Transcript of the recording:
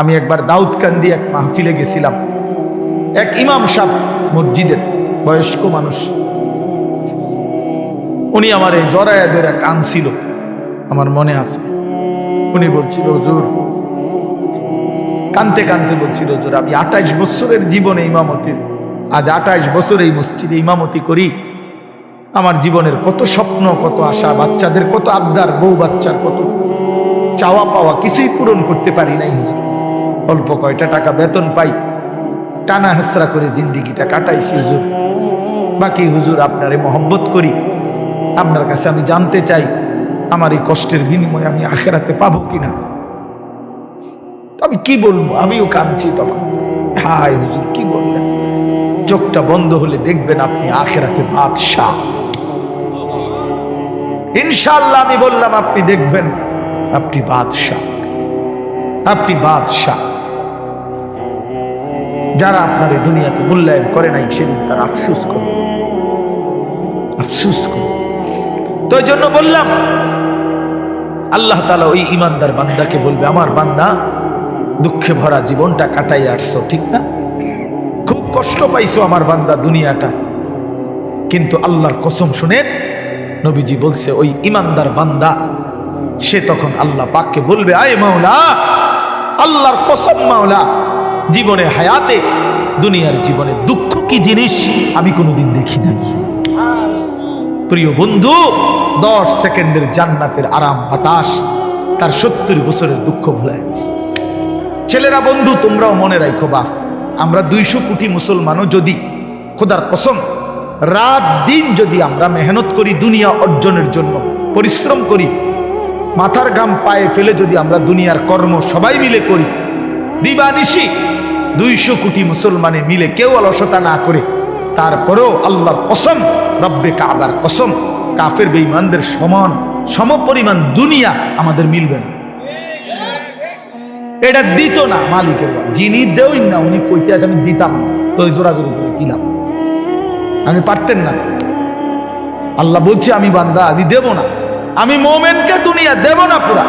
আমি একবার দাউদকান্দি এক মাহফিলে গেছিলাম। এক ইমাম সাহ মসজিদের বয়স্ক মানুষ। উনি আমার এই জরায়া ধরে কানছিল আমার মনে আছে। উনি বলছিল, হুজুর। কানতে কানতে বলছিল, হুজুর, আমি আঠাইশ বছরের জীবনে ইমামতির, আজ আঠাইশ বছর এই মসজিদে ইমামতি করি। আমার জীবনের কত স্বপ্ন, কত আশা, বাচ্চাদের কত আবদার, বউ বাচ্চার কত চাওয়া পাওয়া কিছুই পূরণ করতে পারি নাই, হুজুর। অল্প কয়টা টাকা বেতন পাই। টানা হেসরা করে জিন্দিগিটা কাটাইছি হুজুর। বাকি হুজুর আপনারে মহব্বত করি। আপনার কাছে আমি জানতে চাই, আমার এই কষ্টের বিনিময়ে আমি আখেরাতে পাবো কিনা। আমি কি বলব? আমিও কাঁদছি তখন। হায় হুজুর, কি বললেন চোখটা বন্ধ হলে দেখবেন আপনি আখেরাতে বাদশাহ। ইনশাল্লাহ আমি বললাম, আপনি দেখবেন, আপনি বাদশাহ। আপনি বাদশাহ। যারা আপনার এই দুনিয়াতে মূল্যায়ন করে নাই, সেদিন তারা আফসুস করে। আফসুস করে। তো জন্য বললাম, আল্লাহ তালা ওই ইমানদার বান্দাকে বলবে, আমার বান্দা, দুঃখে ভরা জীবনটা কাটাই আসছো ঠিক না? খুব কষ্ট পাইছো আমার বান্দা দুনিয়াটা। কিন্তু আল্লাহর কসম শুনেন নবীজি বলছে, ওই ইমানদার বান্দা, সে তখন আল্লাহ পাককে বলবে, আয় মাওলা, আল্লাহর কসম মাওলা জীবনে হায়াতে, দুনিয়ার জীবনে দুঃখ কি জিনিস আমি কোনোদিন দেখি নাই। প্রিয় বন্ধু, দশ সেকেন্ডের জান্নাতের আরাম বাতাস, তার সত্তর বছরের দুঃখ ভুলায় ছেলেরা বন্ধু, তোমরাও মনে রাখো বা আমরা দুইশো কোটি মুসলমানও যদি খোদার কসম, রাত দিন যদি আমরা মেহনত করি, দুনিয়া অর্জনের জন্য পরিশ্রম করি, মাথার গাম পায়ে ফেলে যদি আমরা দুনিয়ার কর্ম সবাই মিলে করি, দিবানিশি দুইশো কোটি মুসলমানে মিলে কেউ অলসতা না করে। তারপরেও আল্লাহর কসম, রব্বে কাবার কসম, কাফের বেঈমানদের সমান, সমপরিমাণ দুনিয়া আমাদের মিলবে না। এটা দিত না মালিকের যিনি দেউই না, উনি কইতে আছে, আমি দিতাম তো জোরাজোরি করে কিলাম আমি পারতেন না। আল্লাহ বলছে, আমি বান্দা, আমি দেব না। আমি মোমেনকে দুনিয়া দেব না পুরা।